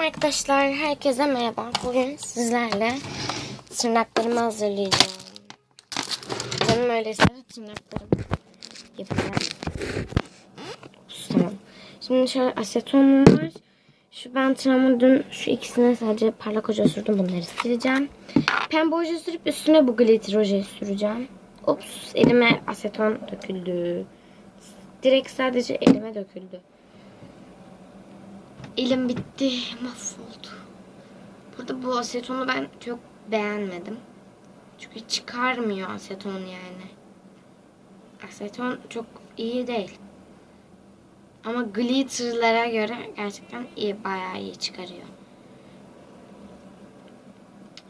Selam arkadaşlar. Herkese merhaba. Bugün sizlerle tırnaklarımı hazırlayacağım. Canım öyleyse tırnaklarımı yapacağım. Şimdi şöyle asetonum var. Şu ben tırnağımı dün şu ikisine sadece parlak oje sürdüm. Bunları sileceğim. Pembe oje sürüp üstüne bu glitter ojeyi süreceğim. Ops elime aseton döküldü. Direkt sadece elime döküldü. Elim bitti. Mahvoldu. Burada bu asetonu ben çok beğenmedim. Çünkü çıkarmıyor aseton yani. Aseton çok iyi değil. Ama glitterlara göre gerçekten iyi, bayağı iyi çıkarıyor.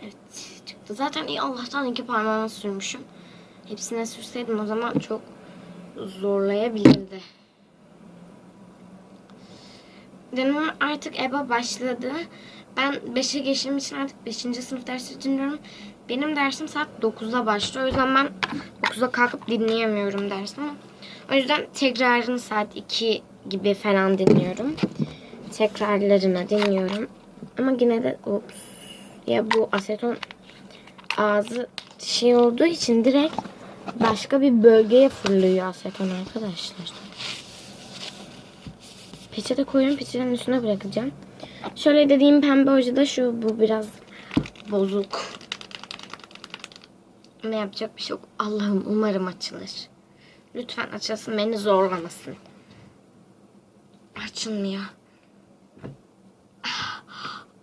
Evet çıktı. Zaten iyi Allah'tan iki parmağıma sürmüşüm. Hepsine sürseydim o zaman çok zorlayabilirdi. Denemem artık EBA başladı. Ben 5'e geçtiğim için artık 5. sınıf dersi dinliyorum. Benim dersim saat 9'da başlıyor. O yüzden ben 9'da kalkıp dinleyemiyorum dersimi. O yüzden tekrarını saat 2 gibi falan dinliyorum. Tekrarlarını dinliyorum. Ama yine de ops. Ya bu aseton ağzı şey olduğu için direkt başka bir bölgeye fırlıyor aseton arkadaşlar. Peçete koyuyorum. Peçetenin üstüne bırakacağım. Şöyle dediğim pembe oje de şu. Bu biraz bozuk. Ama yapacak bir şey yok. Allah'ım umarım açılır. Lütfen açılsın. Beni zorlamasın. Açılmıyor. Ah,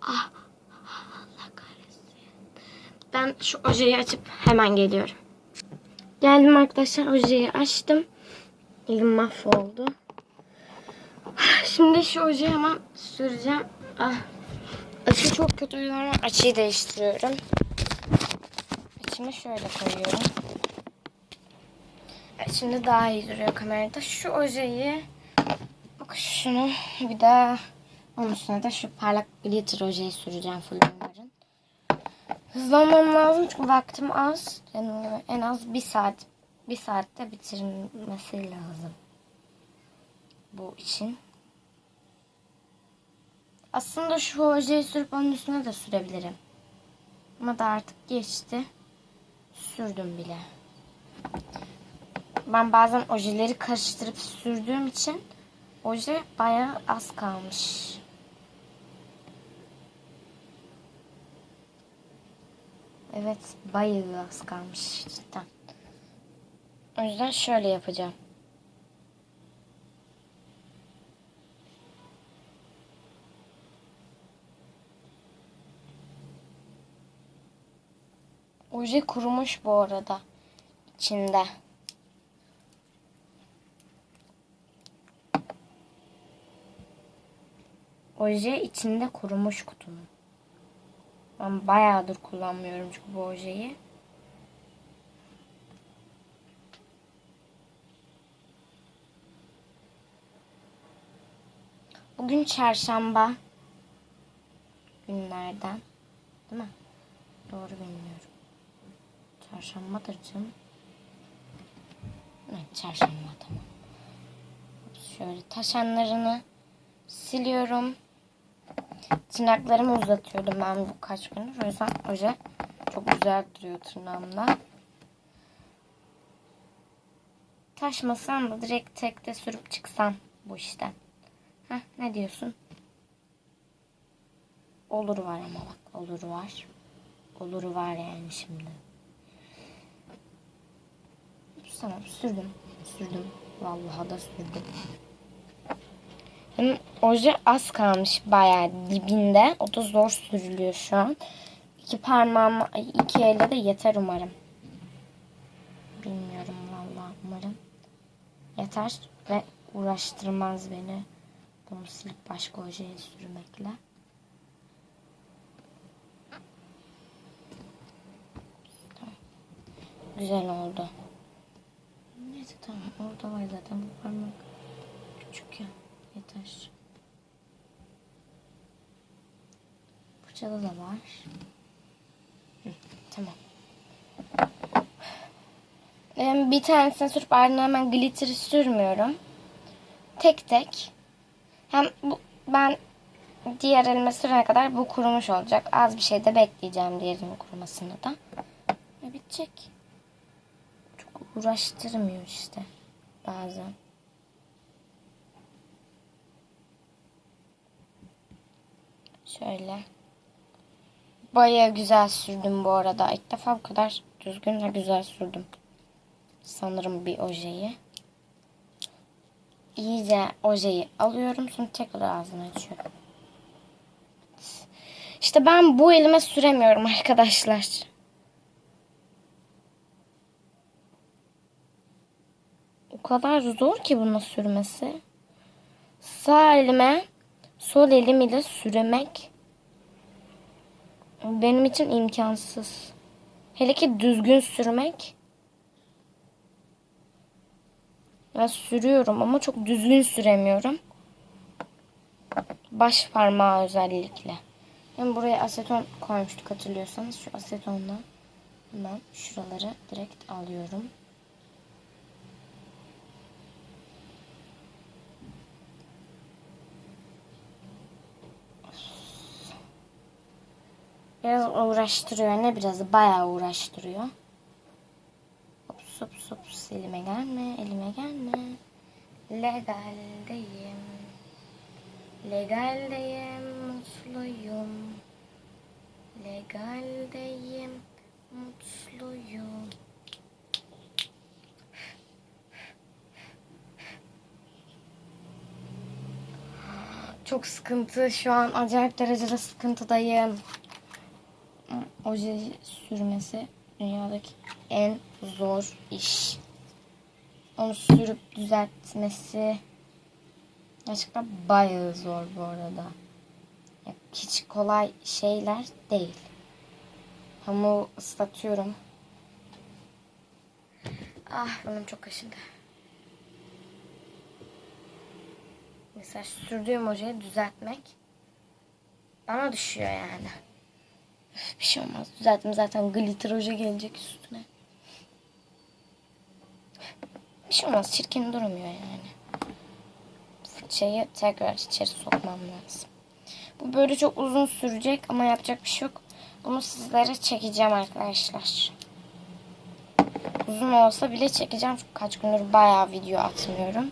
Allah kahretsin. Ben şu ojeyi açıp hemen geliyorum. Geldim arkadaşlar. Ojeyi açtım. Elim mahvoldu. Şimdi şu ojeyi hemen süreceğim. Ah. Açı çok kötü yüzden açıyı değiştiriyorum. İçine şöyle koyuyorum. Evet, şimdi daha iyi duruyor kamerada. Şu ojeyi bak şunu bir daha onun üstüne de şu parlak glitter ojeyi süreceğim full onların. Hızlanmam lazım çünkü vaktim az. Dediğim en az bir saat bir saatte bitirmesi lazım. Bu için. Aslında şu ojeyi sürüp onun üstüne de sürebilirim. Ama da artık geçti. Sürdüm bile. Ben bazen ojeleri karıştırıp sürdüğüm için oje bayağı az kalmış. Evet bayağı az kalmış cidden. O yüzden şöyle yapacağım. Oje kurumuş bu arada içinde. Oje içinde kurumuş kutunun. Ben bayağıdır kullanmıyorum çünkü bu ojeyi. Bugün çarşamba günlerden. Değil mi? Doğru bilmiyorum. Çarşambadır canım. Evet çarşamba tamam. Şöyle taşanlarını siliyorum. Tırnaklarımı uzatıyordum ben bu kaç gündür. O yüzden oje çok güzel duruyor tırnağımda. Taşmasam da direkt tekte sürüp çıksam bu işten. Heh, ne diyorsun? Olur var ama bak olur var. Olur var yani şimdi. Tamam sürdüm. Sürdüm. Vallahi da sürdüm. Yani oje az kalmış bayağı dibinde. O da zor sürülüyor şu an. İki parmağım, iki elle de yeter umarım. Bilmiyorum vallahi umarım. Yeter ve uğraştırmaz beni. Bunu silip başka ojeye sürmekle. Güzel oldu. Neyse tamam orada var zaten bu parmak küçük ya yeter. Fırçada da var. Hı, tamam. Ee, bir tanesini sürüp ardından hemen glitter sürmüyorum. Tek tek. Hem bu, ben diğer elime sürene kadar bu kurumuş olacak. Az bir şey de bekleyeceğim diğerinin kurumasını da. Ve bitecek. Uğraştırmıyor işte bazen. Şöyle. Baya güzel sürdüm bu arada. İlk defa bu kadar düzgün ve güzel sürdüm. Sanırım bir ojeyi. İyice ojeyi alıyorum. Sonra tekrar ağzını açıyorum. İşte ben bu elime süremiyorum arkadaşlar. O kadar zor ki bunu sürmesi. Sağ elime sol elim ile sürmek benim için imkansız. Hele ki düzgün sürmek. Ben sürüyorum ama çok düzgün süremiyorum. Baş parmağı özellikle. Ben buraya aseton koymuştuk hatırlıyorsanız. Şu asetonla hemen şuraları direkt alıyorum. Biraz uğraştırıyor. Ne biraz bayağı uğraştırıyor. Hops hops hops elime gelme, elime gelme. Legaldeyim. Legaldeyim, mutluyum. Legaldeyim, mutluyum. Çok sıkıntı. Şu an acayip derecede sıkıntıdayım. Oje sürmesi dünyadaki en zor iş. Onu sürüp düzeltmesi gerçekten bayağı zor bu arada. Hiç kolay şeyler değil. Hamuru ıslatıyorum. Ah burnum çok kaşındı. Mesela sürdüğüm ojeyi düzeltmek bana düşüyor yani. Bir şey olmaz. Düzelttim zaten glitter oje gelecek üstüne. Bir şey olmaz. Çirkin durmuyor yani. Fırçayı tekrar içeri sokmam lazım. Bu böyle çok uzun sürecek ama yapacak bir şey yok. Bunu sizlere çekeceğim arkadaşlar. Uzun olsa bile çekeceğim. Kaç gündür bayağı video atmıyorum.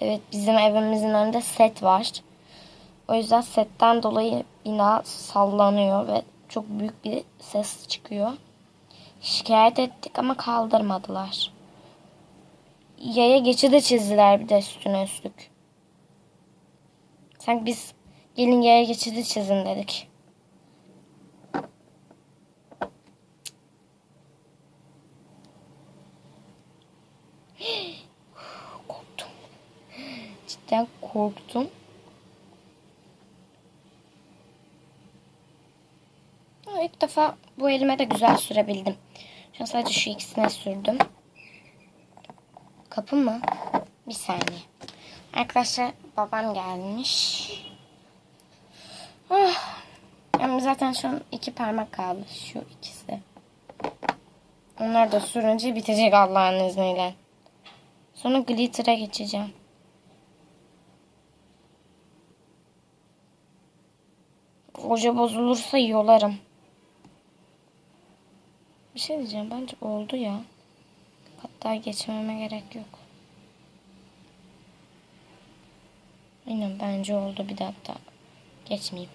Evet bizim evimizin önünde set var. O yüzden setten dolayı bina sallanıyor ve çok büyük bir ses çıkıyor. Şikayet ettik ama kaldırmadılar. Yaya geçidi çizdiler bir de üstüne üstlük. Sanki biz gelin yaya geçidi çizin dedik. Korktum. Cidden korktum. İlk defa bu elime de güzel sürebildim. Şu an sadece şu ikisine sürdüm. Kapı mı? Bir saniye. Arkadaşlar babam gelmiş. Ah. Ama zaten şu an iki parmak kaldı. Şu ikisi. Onlar da sürünce bitecek Allah'ın izniyle. Sonra glitter'a geçeceğim. Oje bozulursa yolarım. Şey diyeceğim. Bence oldu ya. Hatta geçmeme gerek yok. Aynen bence oldu. Bir de hatta geçmeyeyim.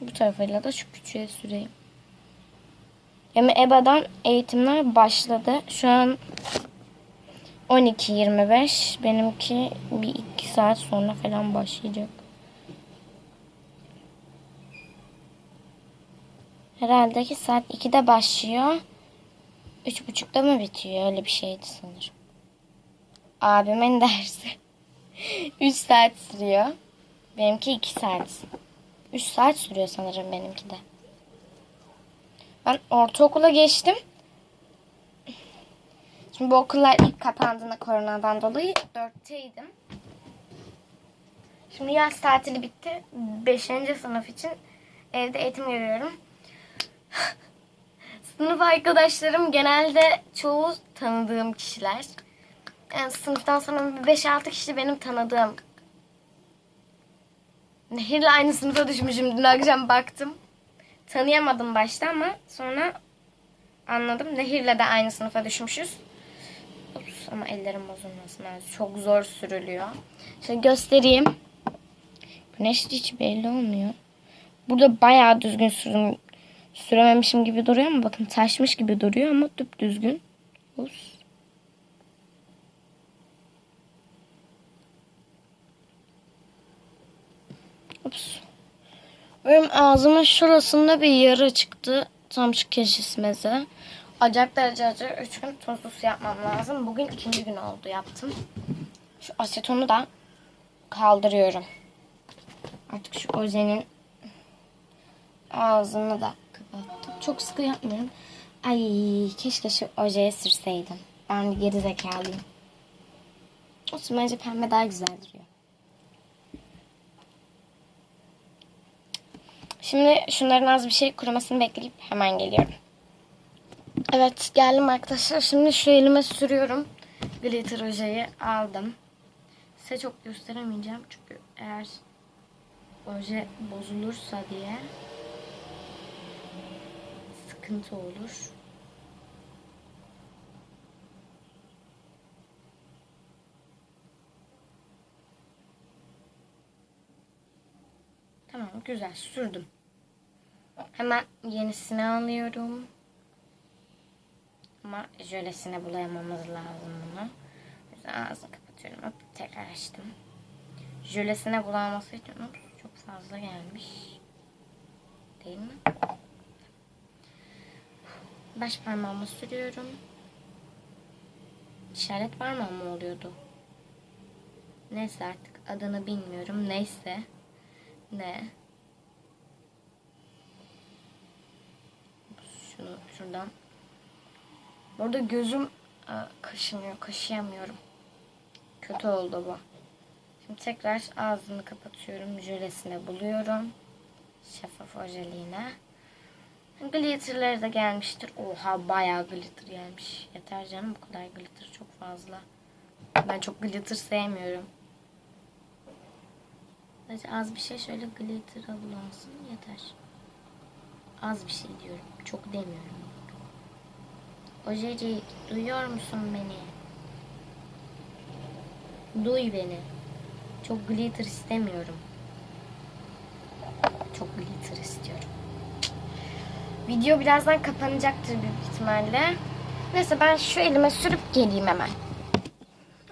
Bu tarafıyla da şu küçüğe süreyim. Yani EBA'dan eğitimler başladı. Şu an 12.25. Benimki bir iki saat sonra falan başlayacak. Herhalde ki saat 2'de başlıyor. 3.30'da mı bitiyor? Öyle bir şeydi sanırım. Abimin dersi. 3 saat sürüyor. Benimki 2 saat. 3 saat sürüyor sanırım benimki de. Ben ortaokula geçtim. Şimdi bu okullar ilk kapandığında koronadan dolayı 4'teydim. Şimdi yaz tatili bitti. 5. sınıf için evde eğitim görüyorum. Sınıf arkadaşlarım genelde çoğu tanıdığım kişiler. yani sınıftan sonra bir 5-6 kişi benim tanıdığım. Nehir'le aynı sınıfa düşmüşüm. Dün akşam baktım. Tanıyamadım başta ama sonra anladım. Nehir'le de aynı sınıfa düşmüşüz. Ups, ama ellerim bozulmasın. Çok zor sürülüyor. Şöyle göstereyim. Güneş hiç belli olmuyor. Burada bayağı düzgün sürüm, sürememişim gibi duruyor ama bakın taşmış gibi duruyor ama düzgün. Ups. Ups. Benim ağzımın şurasında bir yara çıktı. Tam şu keşismeze. Acayip derece acı. Üç gün tuzlu su yapmam lazım. Bugün ikinci gün oldu yaptım. Şu asetonu da kaldırıyorum. Artık şu ojenin ağzını da. Çok sıkı yapmıyorum. Ay keşke şu ojeye sürseydim. Ben bir geri zekalıyım. Olsun bence pembe daha güzel duruyor. Şimdi şunların az bir şey kurumasını bekleyip hemen geliyorum. Evet geldim arkadaşlar. Şimdi şu elime sürüyorum. Glitter ojeyi aldım. Size çok gösteremeyeceğim. Çünkü eğer oje bozulursa diye sıkıntı olur. Tamam güzel sürdüm. Hemen yenisini alıyorum. Ama jölesine bulayamamız lazım bunu. Yüzden ağzını kapatıyorum. Hop, tekrar açtım. Jölesine bulanması için çok fazla gelmiş. Değil mi? Baş parmağımı sürüyorum. İşaret parmağım mı oluyordu? Neyse artık adını bilmiyorum. Neyse. Ne? Şunu şuradan. Burada gözüm e, kaşınıyor. Kaşıyamıyorum. Kötü oldu bu. Şimdi tekrar ağzını kapatıyorum. Jölesine buluyorum. Şeffaf ojeliğine. Glitterleri de gelmiştir. Oha bayağı glitter gelmiş. Yeter canım bu kadar glitter çok fazla. Ben çok glitter sevmiyorum. Sadece az bir şey şöyle glitter'a bulansın yeter. Az bir şey diyorum. Çok demiyorum. Ojecik duyuyor musun beni? Duy beni. Çok glitter istemiyorum. Çok glitter istiyorum. Video birazdan kapanacaktır büyük ihtimalle. Neyse ben şu elime sürüp geleyim hemen.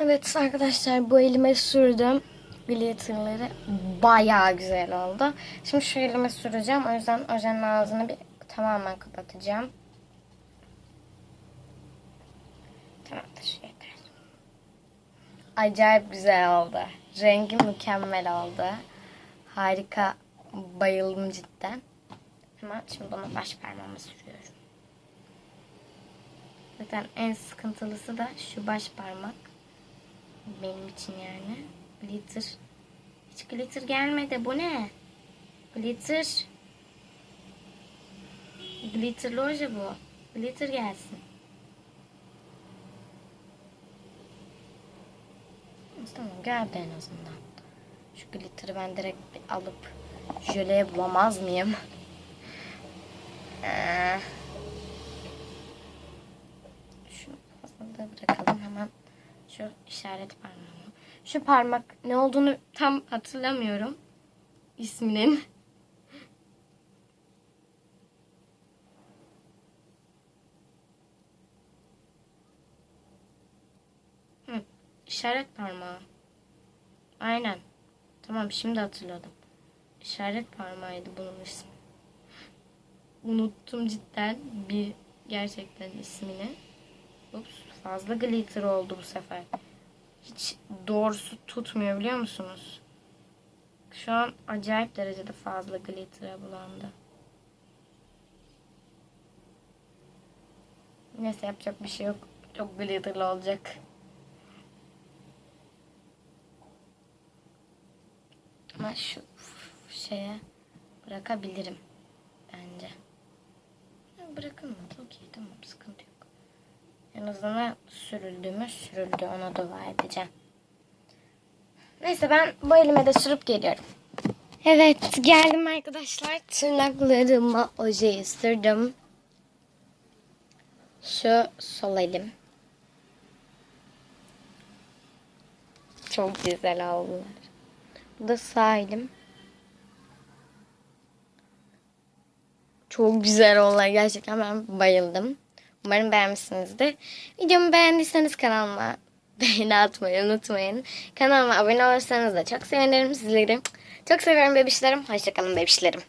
Evet arkadaşlar bu elime sürdüm. Glitterları bayağı güzel oldu. Şimdi şu elime süreceğim. O yüzden ojenin ağzını bir tamamen kapatacağım. Tamamdır yeter. Acayip güzel oldu. Rengi mükemmel oldu. Harika. Bayıldım cidden. Hemen şimdi bunu baş parmağıma sürüyorum. Zaten en sıkıntılısı da şu baş parmak. Benim için yani. Glitter. Hiç glitter gelmedi. Bu ne? Glitter. Glitter loje bu. Glitter gelsin. Tamam geldi en azından. Şu glitter'ı ben direkt alıp jöleye bulamaz mıyım? Ee, Şunu fazla bırakalım hemen şu işaret parmağımı. Şu parmak ne olduğunu tam hatırlamıyorum. isminin. Hı, işaret parmağı. Aynen. Tamam şimdi hatırladım. İşaret parmağıydı bunun ismi. Unuttum cidden bir gerçekten ismini. Ups, fazla glitter oldu bu sefer. Hiç doğrusu tutmuyor biliyor musunuz? Şu an acayip derecede fazla glitter'a bulandı. Neyse yapacak bir şey yok. Çok glitterlı olacak. Ama şu şeye bırakabilirim bence. Bırakılmadı. Okey tamam sıkıntı yok. En azından sürüldü mü sürüldü ona dua edeceğim. Neyse ben bu elime de sürüp geliyorum. Evet geldim arkadaşlar. Tırnaklarıma ojeyi sürdüm. Şu sol elim. Çok güzel oldular. Bu da sağ elim. Çok güzel oldular. Gerçekten ben bayıldım. Umarım beğenmişsinizdir. Videomu beğendiyseniz kanalıma beğeni atmayı unutmayın. Kanalıma abone olursanız da çok sevinirim sizleri. Çok seviyorum bebişlerim. Hoşçakalın bebişlerim.